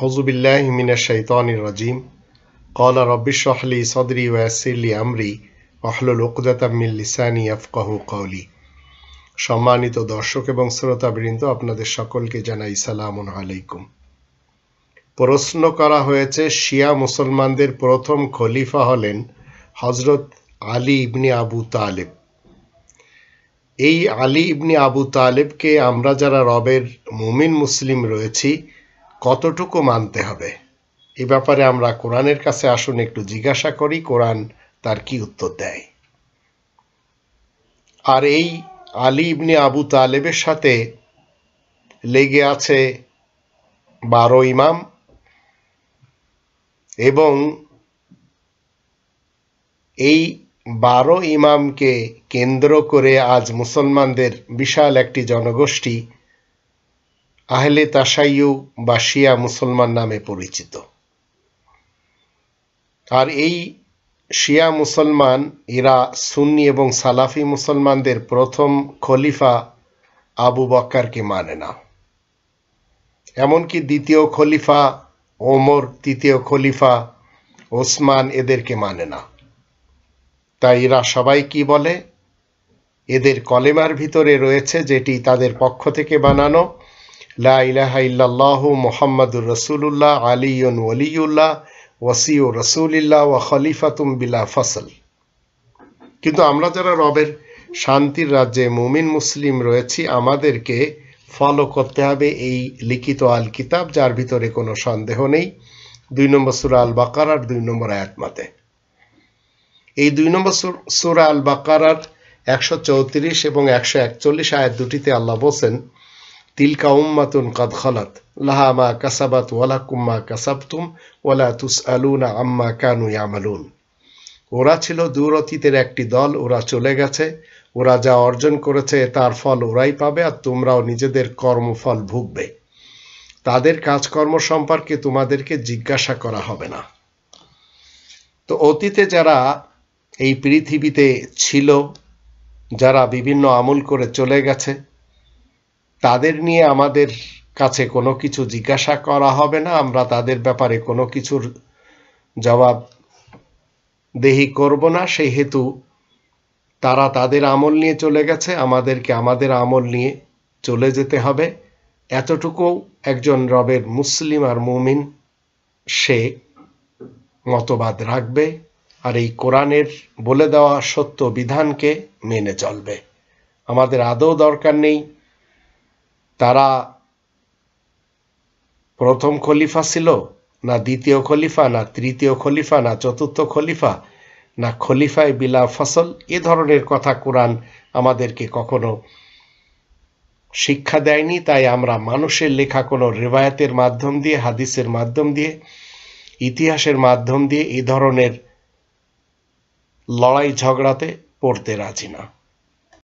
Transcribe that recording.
হজুবিল্লাহ মিনা শাইতানির রাজিম কলা রব্বিশহলি সদরি ওয়াসিলি আমরি অহলুল লিসানি আফকাহ কৌলি সম্মানিত দর্শক এবং শ্রোতা বৃন্দ আপনাদের সকলকে জানাই সালাম আলাইকুম। প্রশ্ন করা হয়েছে, শিয়া মুসলমানদের প্রথম খলিফা হলেন হজরত আলী ইবনি আবু তালেব। এই আলী ইবনি আবু তালেবকে আমরা যারা রবের মুমিন মুসলিম রয়েছি কতটুকু মানতে হবে? এ ব্যাপারে আমরা কোরআনের কাছে আসুন, একটু জিজ্ঞাসা করি, কোরআন তার কি উত্তর দেয়? আর এই আলী ইবনি আবু তালেবের সাথে লেগে আছে বারো ইমাম এবং এই বারো ইমামকে কেন্দ্র করে আজ মুসলমানদের বিশাল একটি জনগোষ্ঠী আহলে তাসাইয়ু বা শিয়া মুসলমান নামে পরিচিত। আর এই শিয়া মুসলমান, এরা সুন্নি এবং সালাফি মুসলমানদের প্রথম খলিফা আবু বক্কারকে মানে না। এমনকি দ্বিতীয় খলিফা ওমর, তৃতীয় খলিফা ওসমান এদেরকে মানে না। তাই এরা সবাই কি বলে? এদের কলেমার ভিতরে রয়েছে যেটি তাদের পক্ষ থেকে বানানো। লা ইলাহা ইল্লাল্লাহু মুহাম্মাদুর রাসূলুল্লাহ আলিয়ুন ওয়ালিউল্লাহ ওয়াসিউ রাসূলিল্লাহ ওয়া খলিফাতুম বিলা ফসল। কিন্তু আমরা যারা রবের শান্তির রাজ্যে মুমিন মুসলিম রয়েছি, আমাদেরকে ফলো করতে হবে এই লিখিত আল কিতাব যার ভিতরে কোনো সন্দেহ নেই। দুই নম্বর সুরা আল বাকারার দুই নম্বর আয়াতমাতে এই দুই নম্বর সুরা আল বাকারার একশো চৌত্রিশ এবং একশো একচল্লিশ আয়াত দুটিতে আল্লাহ বলছেন তিলকা উম্মাতুন কদ খলত। লাহা মা কাসাবাত ওয়ালা কুম্মা কাসাবতুম ওয়ালা তুস আলুনা আম্মা কানু ইয়ামালুন। ওরা ছিল দূর অতীতের একটি দল, ওরা চলে গেছে। ওরা যা অর্জন করেছে, তার ফল ওরাই পাবে আর তোমরাও নিজেদের কর্মফল ভুগবে। তাদের কাজকর্ম সম্পর্কে তোমাদেরকে জিজ্ঞাসা করা হবে না। তো অতীতে যারা এই পৃথিবীতে ছিল, যারা বিভিন্ন আমল করে চলে গেছে তাদের নিয়ে আমাদের কাছে কোনো কিছু জিজ্ঞাসা করা হবে না। আমরা তাদের ব্যাপারে কোনো কিছুর জবাব দেহি করব না। সেই হেতু তারা তাদের আমল নিয়ে চলে গেছে। আমাদেরকে আমাদের আমল নিয়ে চলে যেতে হবে। এতটুকু একজন রবের মুসলিম আর মুমিন, সে মতবাদ রাখবে আর এই কোরআনের বলে দেওয়া সত্য বিধানকে মেনে চলবে। আমাদের আদৌ দরকার নেই তারা প্রথম খলিফা ছিল, না দ্বিতীয় খলিফা, না তৃতীয় খলিফা, না চতুর্থ খলিফা, না খলিফায় বিলা ফসল, এ ধরনের কথা কোরআন আমাদেরকে কখনো শিক্ষা দেয়নি। তাই আমরা মানুষের লেখা কোনো রেবায়াতের মাধ্যম দিয়ে, হাদিসের মাধ্যম দিয়ে, ইতিহাসের মাধ্যম দিয়ে এ ধরনের লড়াই ঝগড়াতে পড়তে রাজি না।